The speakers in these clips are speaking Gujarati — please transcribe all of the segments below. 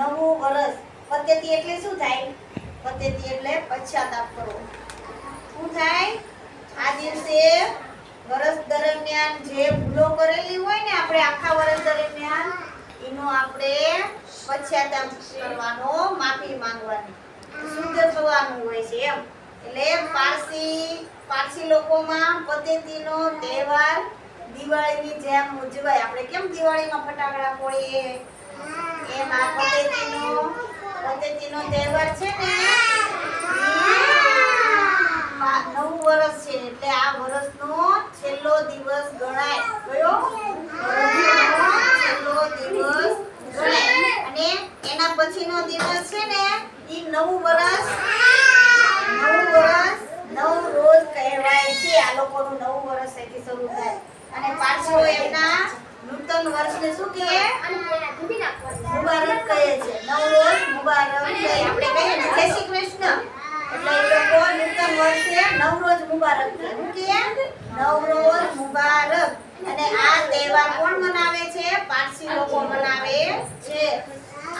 નવું વર્ષ પદ્ધતિ એટલે શું થાય? પદ્ધતિ એટલે પશ્ચાતાપ કરો શું થાય? આ દિવસે વર્ષ દરમિયાન જે ભૂલો કરેલી હોય ને આપણે આખા વર્ષ દરમિયાન, એનો આપણે પશ્ચાતાપ કરવાનો, માફી માંગવાની. શુદ્ધ થવાનું હોય છે એમ. એટલે પારસી પારસી લોકોમાં પદ્ધતિનો તહેવાર દિવાળીની જેમ ઉજવાય. આપણે કેમ દિવાળીમાં ફટાકડા ફોડીએ? એમ આ પદ્ધતિનો તહેવાર છે ને? નવ વર્ષ છે એટલે આ વર્ષનો છેલ્લો દિવસ ગણાય. કયો? છેલ્લો દિવસ ગણાય. અને એના પછીનો દિવસ છે ને એ નવ વર્ષ નવ વર્ષ નવ રોજ કહેવાય છે. આ લોકોનું નવું વર્ષ એથી શરૂ થાય. અને પાછો એમના નૂતન વર્ષને શું કહે? મુબારક કહે છે. નવ રોજ મુબારક કહે આપણે કહીએ ને જય શ્રી કૃષ્ણ. એટલે એ લોકો નૂતન વર્ષે નવરોજ મુબારક કહે શું કહે નવ મુબારક. અને આ તહેવાર કોણ મનાવે છે? પારસી લોકો મનાવે છે.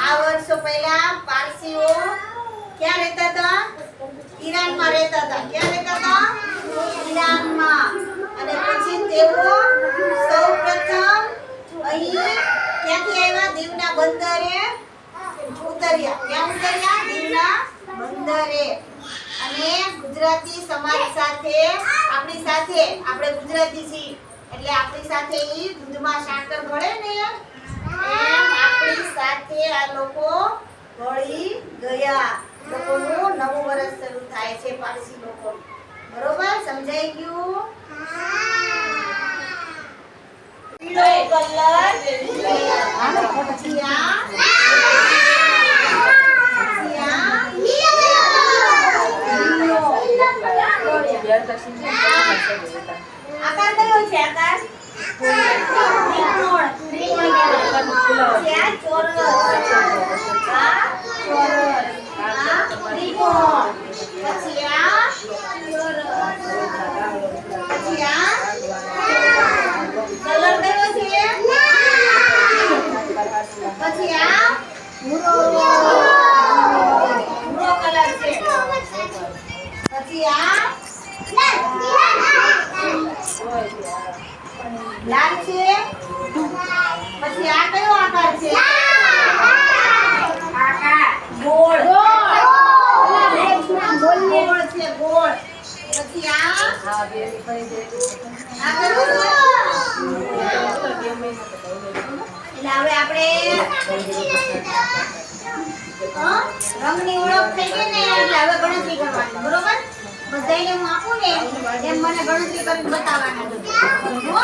આ વર્ષો પહેલા પારસીઓ ક્યાં રહેતા હતા? ઈરાનમાં રહેતા હતા. ક્યાં રહેતા હતા? ઈરાનમાં. અને પછી તેઓ સૌપ્રથમ અહીં ક્યાંથી આવ્યા? દીવના બંદરે ઉતર્યા ક્યાં ઉતર્યા દીવના બંદરે અને ગુજરાતી સમાજ સાથે આપણી સાથે આપણે ગુજરાતી છીએ. એટલે આપણી સાથે ઈ દૂધમાં સાકર ભળે ને એમ આપણી સાથે આ લોકો ભળી ગયા. લોકોનું નવું વર્ષ શરૂ થાય છે પારસી લોકો. બરોબર? સમજાઈ ગયું? પીળો કલર પછી આ પછી આ લીલો. આકાર કયો છે આકાર ત્રિકોણ ત્રિકોણ કહેવાય. પછી આ ચોરસ આ ચોરસ આ ત્રિકોણ પછી આ ચોરસ પછી આ કલર કયો છે પછી આ ભૂરો ભૂરો કલર છે પછી આ લાલ છે? પછી આ કયો આકાર છે? ગોળ. ગોળ. છે ગોળ. પછી આ? આ કયું છે? એટલે હવે આપણે? રંગની ઓળખ થઈ ગઈ ને એટલે હવે ગણતરી કરવાની. મને ગણતરી કરીને બતાવવાના હો?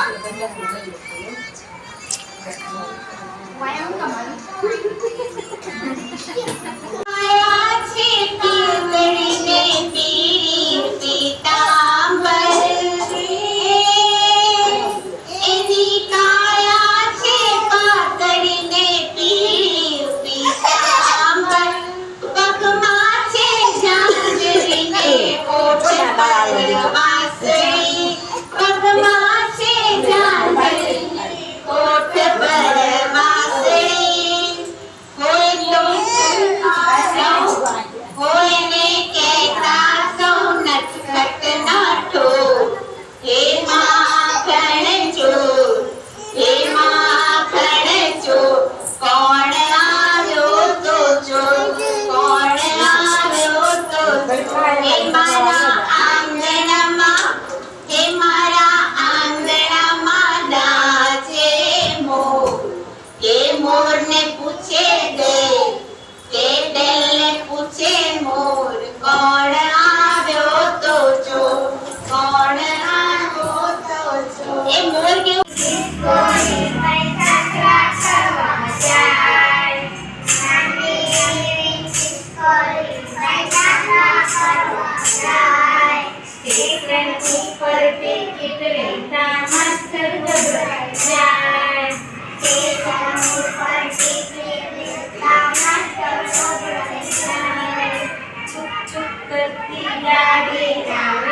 करते कितने तामस सर्व ज्ञान ते समूह पर कितने तामस सर्व ज्ञान चुप चुप करती यादें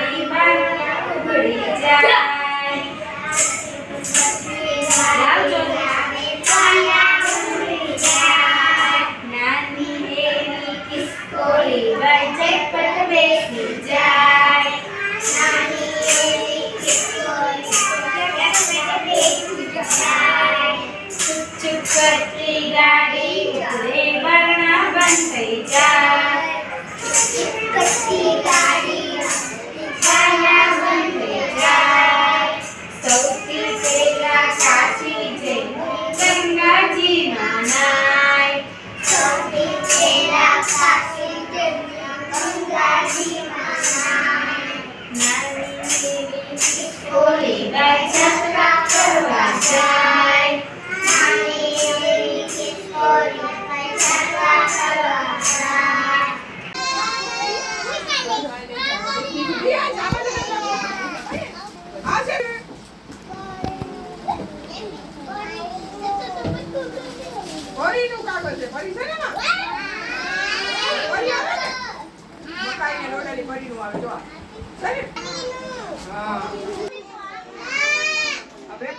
Ah.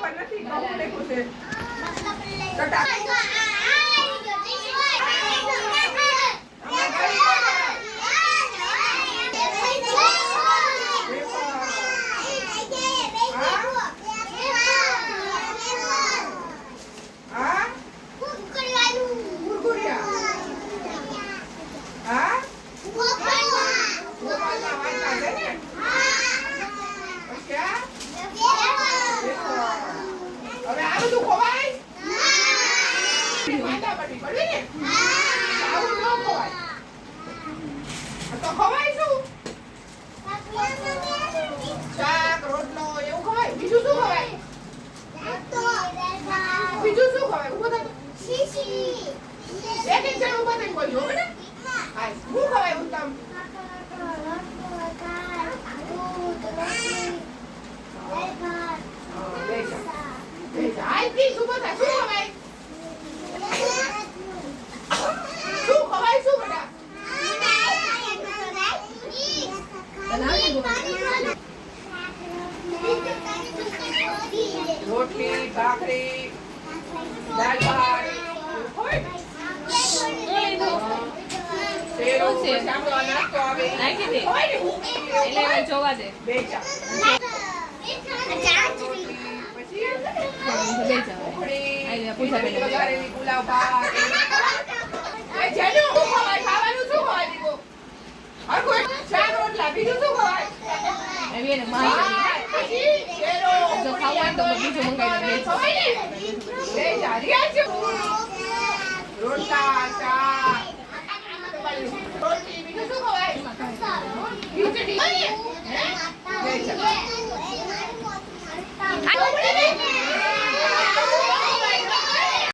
ખબર નથી કપડે કુછે ખોવાય? ખોવાય. તો ખોવાય શું? એવું ખવાય? બીજું શું ખવાય? બીજું શું ખવાય? ઊભો થતો એક એક જણ એટલે જોવા દે. બેટા ખાવાનું તો બીજું મંગાવી દે